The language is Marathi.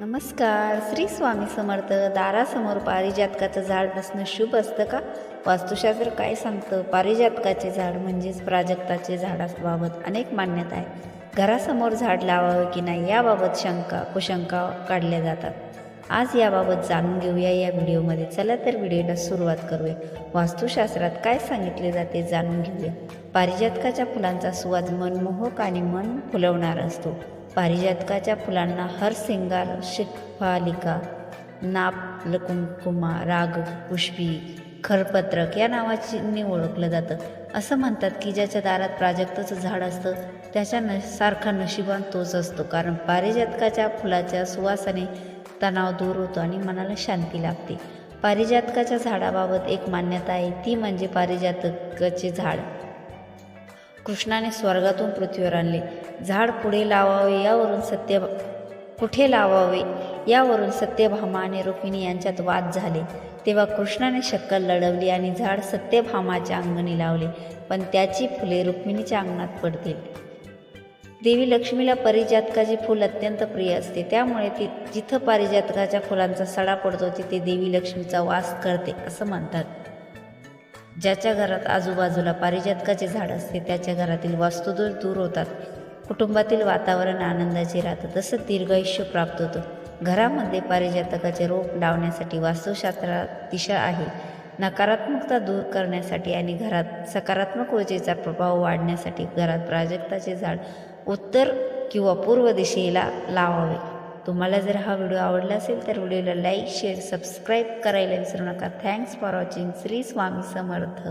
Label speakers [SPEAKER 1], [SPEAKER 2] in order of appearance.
[SPEAKER 1] नमस्कार. श्री स्वामी समर्थ दारासमोर पारिजातकाचं झाड असणं शुभ असतं का? वास्तुशास्त्र काय सांगतं? पारिजातकाचे झाड म्हणजेच प्राजक्ताचे झाडाबाबत अनेक मान्यता आहे. घरासमोर झाड लावावे की नाही याबाबत शंका कुशंका काढल्या जातात. आज याबाबत जाणून घेऊया या व्हिडिओमध्ये. चला तर व्हिडिओला सुरुवात करूया. वास्तुशास्त्रात काय सांगितले जाते जाणून घेऊया. पारिजातकाच्या फुलांचा सुवास मनमोहक आणि मन फुलवणारा असतो. पारिजातकाच्या फुलांना हरसिंगार शिखफालिका नाप लकुंकुमा राग पुष्पी खरपत्रक या नावाची ओळखलं जातं. असं म्हणतात की ज्याच्या दारात प्राजक्ताचं झाड असतं त्याच्या न सारखा नशिबान तोच असतो. कारण पारिजातकाच्या फुलाच्या सुवासाने तणाव दूर होतो आणि मनाला शांती लाभते. पारिजातकाच्या झाडाबाबत एक मान्यता आहे ती म्हणजे पारिजातकाचे झाड. कृष्णाने स्वर्गातून पृथ्वीवर आणले. झाड पुढे लावावे यावरून सत्य कुठे लावावे? यावरून सत्यभामा आणि रुक्मिणी यांच्यात वाद झाले. तेव्हा कृष्णाने शक्कल लढवली आणि झाड सत्यभामाच्या अंगणी लावले पण त्याची फुले रुक्मिणीच्या अंगणात पडतील. देवी लक्ष्मीला पारिजातकाचे फूल अत्यंत प्रिय असते. त्यामुळे ती जिथं पारिजातकाच्या फुलांचा सडा पडतो तिथे देवी लक्ष्मीचा वास करते असं म्हणतात. ज्याच्या घरात आजूबाजूला पारिजातकाचे झाड असते त्याच्या घरातील वास्तुदोष दूर होतात. कुटुंबातील वातावरण आनंदाचे राहतं तसं दीर्घायुष्य प्राप्त होतं. घरामध्ये पारिजातकाचे रोप लावण्यासाठी वास्तुशास्त्रात दिशा आहे. नकारात्मकता दूर करण्यासाठी आणि घरात सकारात्मक ऊर्जेचा प्रभाव वाढण्यासाठी घरात प्राजक्ताचे झाड उत्तर किंवा पूर्व दिशेला लावावे. तुम्हाला जर हा व्हिडिओ आवडला असेल तर व्हिडिओला लाईक शेअर सबस्क्राईब करायला विसरू नका. Thanks for watching Shri Swami Samarth.